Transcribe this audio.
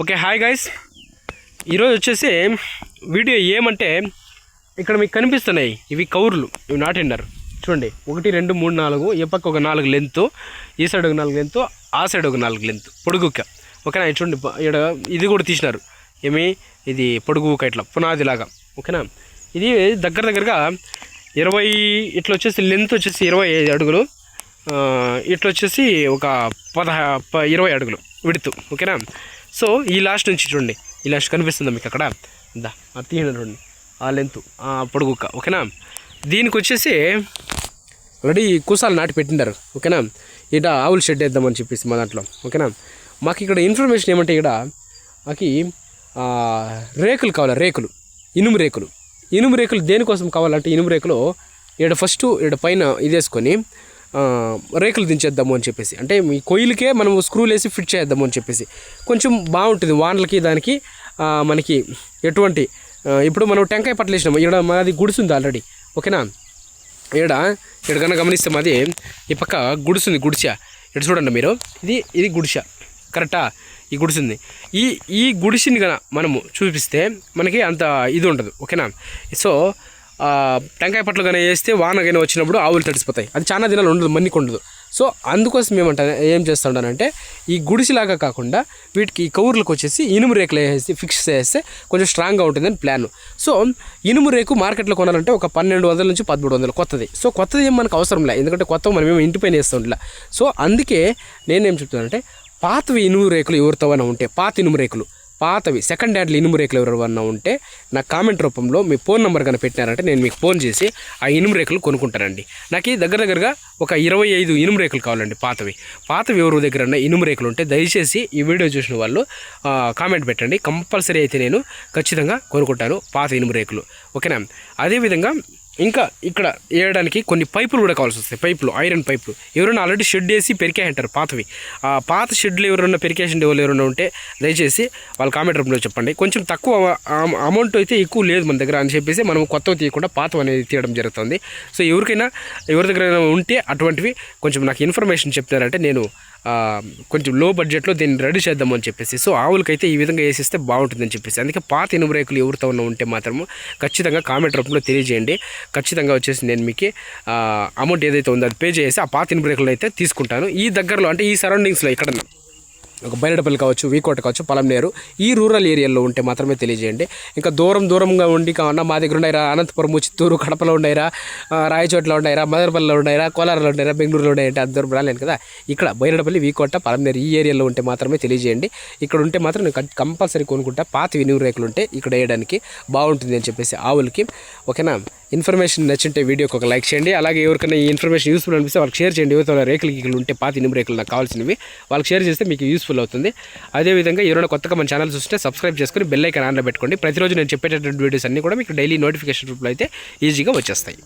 Okay hi guys ఈరోజు వచ్చేసి video ఏమంటే ఇక్కడ మీకు కనిపిస్తున్నాయి ఇవి కౌర్లు ఇవి నాటిండారు చూడండి ఒకటి రెండు మూడు నాలుగు ఈ పక్క ఒక నాలుగు లెంత్ ఈ సైడ్ ఒక నాలుగు లెంత్ ఆ సైడ్ ఒక నాలుగు లెంత్ పొడుగుక్క ఓకేనా చూడండి ఇక్కడ ఈడ ఇది కూడా తీసినారు. ఏమి? ఇది పొడుగుక ఇట్లా పునాది లాగా. ఓకేనా? ఇది దగ్గర దగ్గరగా ఇరవై ఇట్లా వచ్చేసి లెంత్ వచ్చేసి ఇరవై ఐదు అడుగులు ఇట్లొచ్చేసి ఇట్లా వచ్చేసి ఒక పదహా ప- ఇరవై అడుగులు విడుతు. ఓకేనా? సో ఈ లాస్ట్ నుంచి చూడండి ఈ లాస్ట్ కనిపిస్తుందా మీకు అక్కడ. దా ఆ తీయండి చూడండి ఆ లెంత్ ఆ పొడుగుక్క ఓకేనా? దీనికి వచ్చేసి ఆల్రెడీ కూసాలు నాటి పెట్టిండారు ఓకేనా? ఇట ఆవులు షెడ్ వేద్దామని చెప్పేసి మా దాంట్లో ఓకేనా? మాకు ఇక్కడ ఇన్ఫర్మేషన్ ఏమంటే ఇక్కడ మాకు రేకులు కావాలి రేకులు ఇనుము రేకులు. ఇనుము రేకులు దేనికోసం కావాలంటే ఇనుము రేకులు ఇక్కడ ఫస్ట్ ఇక్కడ పైన ఇదేసుకొని వేసుకొని రేకులు దించేద్దాము అని చెప్పేసి. అంటే మీ కొయ్యలకే మనం స్క్రూలు వేసి ఫిట్ చేద్దాము అని చెప్పేసి. కొంచెం బాగుంటుంది వానలకి దానికి మనకి ఎటువంటి ఇప్పుడు మనం టెంకాయ పట్టలు వేసినాము. ఇక్కడ మాది గుడిసుంది ఆల్రెడీ ఓకేనా? ఈడ ఇక్కడ కన్నా గమనిస్తే మాది ఈ పక్క గుడిసుంది గుడిస. ఇక్కడ చూడండి మీరు. ఇది ఇది గుడిస. కరెక్టా ఈ గుడిసింది ఈ ఈ గుడిసిని కన మనము చూపిస్తే మనకి అంత ఇది ఉండదు. ఓకేనా? సో టెంకాయ పట్లు కానీ వేస్తే వాన కానీ వచ్చినప్పుడు ఆవులు తడిసిపోతాయి. అది చాలా దినాలు ఉండదు మన్నికి ఉండదు. సో అందుకోసం ఏమంటా ఏం చేస్తుంటానంటే ఈ గుడిసిలాగా కాకుండా వీటికి ఈ కౌర్లకు వచ్చేసి ఇనుము రేకులు వేసి ఫిక్స్ చేస్తే కొంచెం స్ట్రాంగ్గా ఉంటుందని ప్లాన్ సో ఇనుము రేకు మార్కెట్లో కొనాలంటే ఒక పన్నెండు వందల నుంచి పదమూడు వందలు కొత్తది. సో కొత్తది ఏం మనకు అవసరం లే ఎందుకంటే కొత్త మనం ఏమి ఇంటిపైన వేస్తుండలే సో అందుకే నేనేం చెప్తున్నానంటే పాతవి ఇనుము రేకులు ఎవరితో ఉంటే పాత ఇనుము రేకులు. పాతవి సెకండ్ హ్యాండ్లు ఇనుము రేకులు ఎవరైనా ఉంటే నా కామెంట్ రూపంలో మీ ఫోన్ నెంబర్ కనుక పెట్టినారంటే నేను మీకు ఫోన్ చేసి ఆ ఇనుము రేకులు కొనుక్కుంటానండి. నాకు దగ్గర దగ్గరగా ఒక ఇరవై ఐదు ఇనుము రేకులు కావాలండి పాతవి. పాతవి ఎవరి దగ్గర ఉన్న ఇనుము రేకులు ఉంటే దయచేసి ఈ వీడియో చూసిన వాళ్ళు కామెంట్ పెట్టండి. కంపల్సరీ అయితే నేను ఖచ్చితంగా కొనుక్కుంటాను పాత ఇనుము రేకులు. ఓకేనా? అదేవిధంగా ఇంకా ఇక్కడ వేయడానికి కొన్ని పైపులు కూడా కావాల్సి వస్తాయి. పైపులు ఐరన్ పైపులు. ఎవరైనా ఆల్రెడీ షెడ్ వేసి పెరికే అంటారు పాతవి. ఆ పాత షెడ్లు ఎవరైనా పెరికేషన్ వాళ్ళు ఎవరైనా ఉంటే దయచేసి వాళ్ళ కామెంట్ రూపంలో చెప్పండి. కొంచెం తక్కువ అమౌంట్ అయితే ఎక్కువ లేదు మన దగ్గర అని చెప్పేసి మనం కొత్తవి తీయకుండా పాత అనేది తీయడం జరుగుతుంది. సో ఎవరికైనా ఎవరి దగ్గర ఉంటే అటువంటివి కొంచెం నాకు ఇన్ఫర్మేషన్ చెప్తారంటే నేను కొంచెం లో బడ్జెట్లో దీన్ని రెడీ చేద్దామని చెప్పేసి. సో ఆవులకైతే ఈ విధంగా వేసిస్తే బాగుంటుందని చెప్పేసి. అందుకే పాత ఇనుము రేకులు ఎవరితో ఉన్న ఉంటే మాత్రము ఖచ్చితంగా కామెంట్ రూపంలో తెలియజేయండి. ఖచ్చితంగా వచ్చేసి నేను మీకు. అమౌంట్ ఏదైతే ఉందో అది పే చేసి ఆ పాత ఇనుము అయితే తీసుకుంటాను. ఈ దగ్గరలో అంటే ఈ సరౌండింగ్స్లో ఇక్కడ ఒక బయటపల్లి కావచ్చు వీకోట కావచ్చు పలంనేరు ఈ రూరల్ ఏరియాలో ఉంటే మాత్రమే తెలియజేయండి. ఇంకా దూరం దూరంగా ఉండి కావన్నా మా దగ్గర ఉన్నాయిరా అనంతపురం చిత్తూరు కడపలో ఉన్నాయిరా రాయచోట్లో రాయచోట్ల ఉన్నాయిరా మదనపల్లిలో ఉన్నాయిరా కోలారులో ఉన్నాయిరా బెంగళూరులో ఉన్నాయంటే అంత దూరం రాలేను కదా. ఇక్కడ బయటపల్లి వీకోట పలంనేరు ఈ ఏరియాలో ఉంటే మాత్రమే తెలియజేయండి. ఇక్కడ ఉంటే మాత్రం నేను కంపల్సరీ కొనుక్కుంటా. పాత వినియోగ రేకులు ఉంటే ఇక్కడ వేయడానికి బాగుంటుంది అని చెప్పేసి ఆవులకి. ఓకేనా? ఇన్ఫర్మేషన్ నచ్చింటే వీడియోకి ఒక లైక్ చేయండి. అలాగే ఎవరికైనా ఈ ఇన్ఫర్మేషన్ యూస్ఫుల్ అనిపిస్తే వాళ్ళకి షేర్ చేయండి. ఎవరితో రేకులు గీకులు ఉంటే పాత ఇనుము రేకులు నాకు కావాల్సినవి వాళ్ళకి షేర్ చేస్తే మీకు యూస్ఫుల్ అవుతుంది. అదేవిధంగా ఎవరైనా కొత్తగా మన ఛానల్ చూస్తే సబ్స్క్రైబ్ చేసుకొని బెల్ ఐకాన్ ఆన్లో పెట్టుకోండి. ప్రతిరోజు నేను చెప్పేటటువంటి వీడియోస్ అన్నీ కూడా మీకు డైలీ నోటిఫికేషన్ రూపంలో అయితే ఈజీగా వచ్చేస్తాయి.